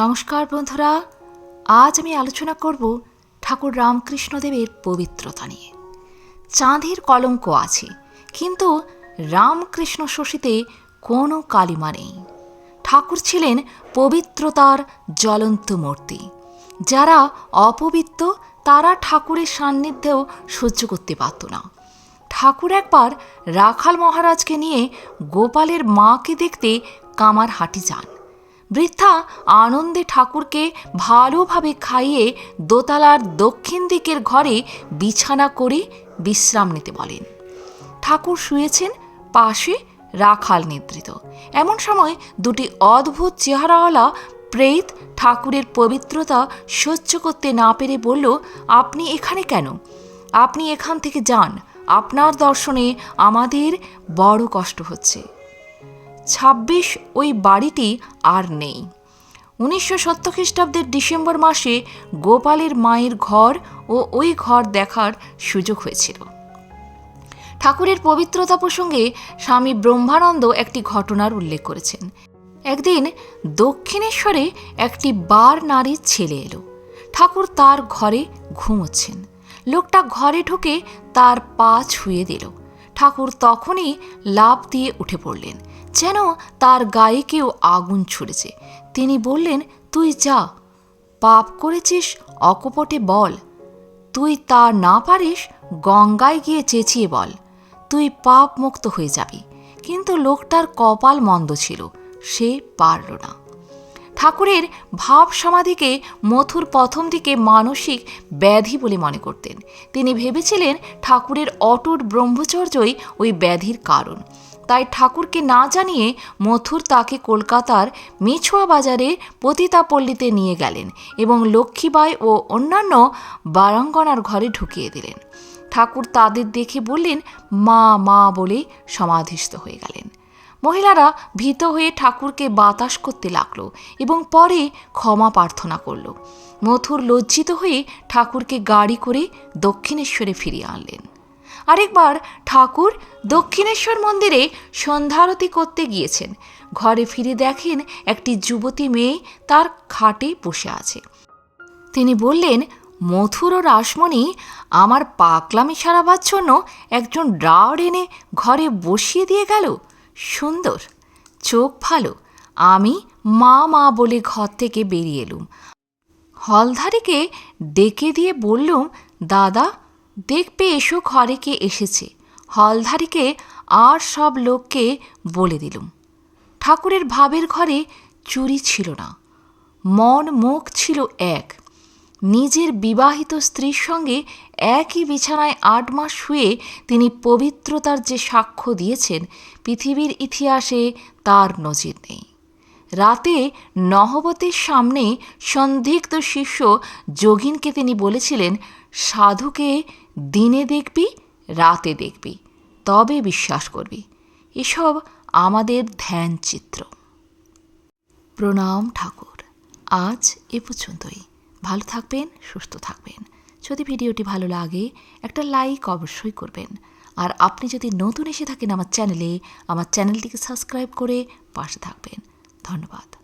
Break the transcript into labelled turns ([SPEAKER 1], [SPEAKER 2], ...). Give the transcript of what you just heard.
[SPEAKER 1] নমস্কার বন্ধুরা, আজ আমি আলোচনা করব ঠাকুর রামকৃষ্ণদেবের পবিত্রতা নিয়ে। চাঁদের কলঙ্ক আছে, কিন্তু রামকৃষ্ণ শশীতে কোনো কালিমা নেই। ঠাকুর ছিলেন পবিত্রতার জ্বলন্ত মূর্তি। যারা অপবিত্র, তারা ঠাকুরের সান্নিধ্যেও সহ্য করতে পারত না। ঠাকুর একবার রাখাল মহারাজকে নিয়ে গোপালের মাকে দেখতে কামারহাটি যান। বৃদ্ধা আনন্দে ঠাকুরকে ভালোভাবে খাইয়ে দোতলার দক্ষিণ দিকের ঘরে বিছানা করে বিশ্রাম নিতে বলেন। ঠাকুর শুয়েছেন, পাশে রাখাল নিদ্রিত। এমন সময় দুটি অদ্ভুত চেহারাওয়ালা প্রেত ঠাকুরের পবিত্রতা সহ্য করতে না পেরে বলল, আপনি এখানে কেন? আপনি এখান থেকে যান। আপনার দর্শনে আমাদের বড় কষ্ট হচ্ছে। ছাব্বিশ ওই বাড়িটি আর নেই। উনিশশো সত্তর খ্রিস্টাব্দের ডিসেম্বর মাসে গোপালের মায়ের ঘর ও ওই ঘর দেখার সুযোগ হয়েছিল। ঠাকুরের পবিত্রতা প্রসঙ্গে স্বামী ব্রহ্মানন্দ একটি ঘটনার উল্লেখ করেছেন। একদিন দক্ষিণেশ্বরে একটি বার নারীর ছেলে এলো। ঠাকুর তার ঘরে ঘুমোচ্ছেন। লোকটা ঘরে ঢুকে তার পা ছুঁয়ে দিল। ঠাকুর তখনই লাভ দিয়ে উঠে পড়লেন। যেন তার গায়ে কেউ আগুন ছুড়েছে। তিনি বললেন, তুই যা, পাপ করেছিস, অকপটে বল। তুই তা না পারিস, গঙ্গায় গিয়ে চেঁচিয়ে বল। তুই পাপ মুক্ত হয়ে যাবি। কিন্তু লোকটার কপাল মন্দ ছিল, সে পারল না। ঠাকুরের ভাব সমাধিকে মথুর প্রথম দিকে মানসিক ব্যাধি বলে মনে করতেন। তিনি ভেবেছিলেন ঠাকুরের অটুট ব্রহ্মচর্যই ওই ব্যাধির কারণ। তাই ঠাকুরকে না জানিয়ে মথুর তাকে কলকাতার মিছুয়া বাজারে পতিতাপল্লীতে নিয়ে গেলেন এবং লক্ষ্মীবাই ও অন্যান্য বারাঙ্গনার ঘরে ঢুকিয়ে দিলেন। ঠাকুর তাদের দেখে বললেন, মা মা বলে সমাধিস্থ হয়ে গেলেন। মহিলারা ভীত হয়ে ঠাকুরকে বাতাস করতে লাগল এবং পরে ক্ষমা প্রার্থনা করল। মথুর লজ্জিত হয়ে ঠাকুরকে গাড়ি করে দক্ষিণেশ্বরে ফিরিয়ে আনলেন। আরেকবার ঠাকুর দক্ষিণেশ্বর মন্দিরে সন্ধ্যারতি করতে গিয়েছেন। ঘরে ফিরে দেখেন একটি যুবতী মেয়ে তার খাটে বসে আছে। তিনি বললেন, মথুর ও রাসমণি, আমার পাকলামি সারাবার জন্য একজন ড্রাউড এনে ঘরে বসিয়ে দিয়ে গেল। সুন্দর, চোখ ভালো, আমি মা মা বলে ঘর থেকে বেরিয়ে এলুম। হলধারীকে ডেকে দিয়ে বললুম, দাদা দেখবে এসো ঘরে কে এসেছে। হলধারীকে আর সব লোককে বলে দিলুম। ঠাকুরের ভাবের ঘরে চুরি ছিল না, মন মুখ ছিল এক। নিজের বিবাহিত স্ত্রীর সঙ্গে একই বিছানায় আট মাস শুয়ে তিনি পবিত্রতার যে সাক্ষ্য দিয়েছেন, পৃথিবীর ইতিহাসে তার নজির নেই। রাতে নহবতের সামনে সন্দিগ্ধ শিষ্য যোগিনকে তিনি বলেছিলেন, সাধুকে দিনে দেখবি, রাতে দেখবি, তবে বিশ্বাস করবি। এসব আমাদের ধ্যান চিত্র প্রণাম ঠাকুর। আজ এ পর্যন্তই। ভালো থাকবেন, সুস্থ থাকবেন। যদি ভিডিওটি ভালো লাগে, একটা লাইক অবশ্যই করবেন। আর আপনি যদি নতুন এসে থাকেন আমার চ্যানেলে, আমার চ্যানেলটিকে সাবস্ক্রাইব করে পাশে থাকবেন। धन्यवाद।